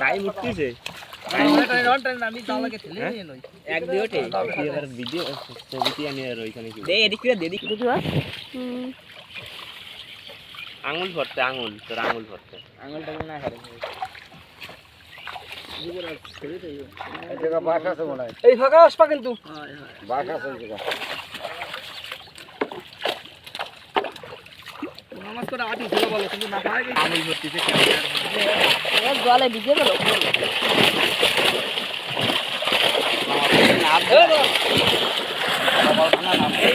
Time উঠতেছে। আঙুল ভরতে আঙুল তোর আঙুল ভরতে আঙুল টাঙুল না এই ফাঁকা আসবা কিন্তু। নামাজ করে আটি ছিল বলো কিন্তু না পারে কি আঙুল ভরতেছে এ জলে ভিজে গেল। এই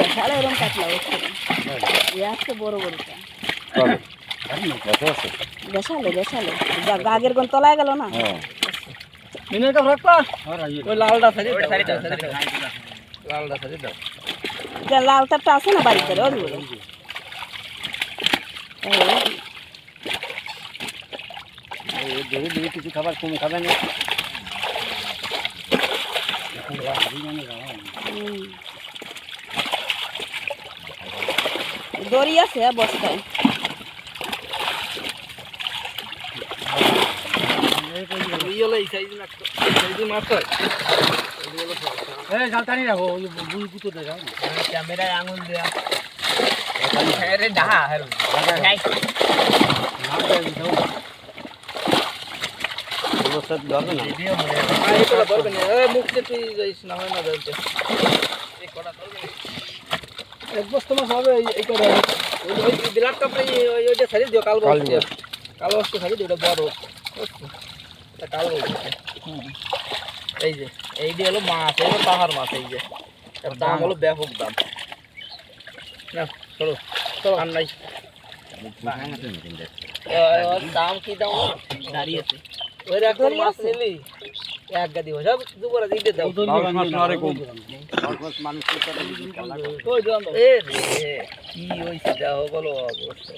ওরা এরকম কাটলা হচ্ছে এ আসছে বড় বড়টা। বেশালে যা গাগের কোন তলায় গেল না? মিনিটটা রাখবা? ওই লালটা সারি লালটা সারি দাও। লাল তারটা আছে না বাড়িতে? ওর বলে কিছু খাবার কম খাবে না? দড়ি আছে বস্তায়। হয় ক্যামেরায় আঙুল দেয়া। ডাহা হেরু। ধরবে না আর এই কটা ধরবে না এই মুখ তুই যাইস না হয় না ধরতে এই কটা ধরবে না। এক বস্তা মাছ হবে ওই ওইটা ছাড়িয়ে দিও কাল বস্তা। কাল বস্তা ছাড়িয়ে দিও ওটা বড়। এটা কাল এই যে এই দিয়ে হলো মাছ এই হলো পাহাড় মাছ এই যে। এর দাম হলো ব্যাপক দাম। না চলো চলো। আর নাই। দাম কি দাম? দাঁড়িয়েছে। ওই এক মাছ নিলি। এক গাদি হয়ে যাবে দুপুরে দিতে দাও। কি হইছে যাও বলো অবস্থা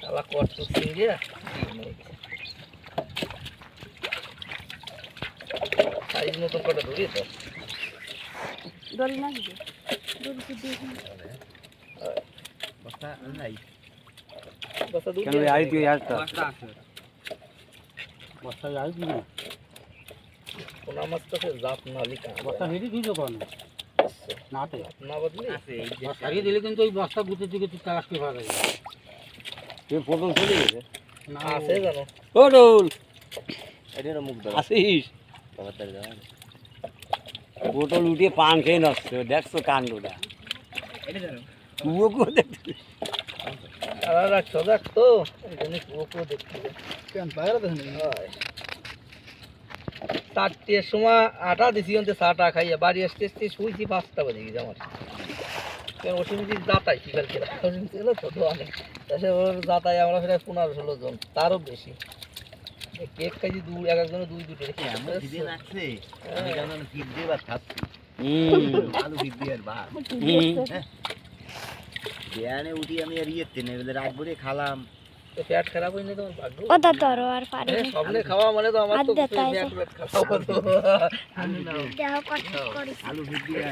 শালা কষ্ট সিঙ্গে সাইজ মতো কটা ধরি তো দিয়ে বস্তা পোনা মাছ তো সে জাত না লিখা। না বদলি? সারিয়ে দিলে কিন্তু ওই বস্তা গুতে দিকে তুই তালাশ করে ভাগা যাবে তুই পটল চলে গেছে। আছে জানো? পটল এটা মুখ ধর আসিস? পটল উঠিয়ে পান খেয়ে নষ্ট দেখছ কাণ্ডটা? কুয়োকে দেখছ আর রাখছো দেখতো এই জিনিস ওকে দেখতে কেন বাইরে দেখেন চারটের সময় আটা দিছি অন্তে চাটা খাইয়ে বাড়ি আসতে আসতে শুয়েছি পাঁচটা বাজে গেছে আমার। কেন অসীমিতি যাতাই শিকার খেলা অসীমিতি হলো ছোট অনেক তাছাড়া ওর যাতাই আমরা ফেরাই পনেরো ষোলো জন তারও বেশি। কেক খাইছি দু এক একজনের দুই দুটো। উঠি আমি আর ইয়ে নেবে রাত ভরে খালাম। পেট খারাপ হয়নি তোমার ভাগ্য ওটা ধরো আর পারি এ, খাওয়া মানে তো আমার তো পেট তো। কষ্ট করিস। আলু ভিজিয়ে।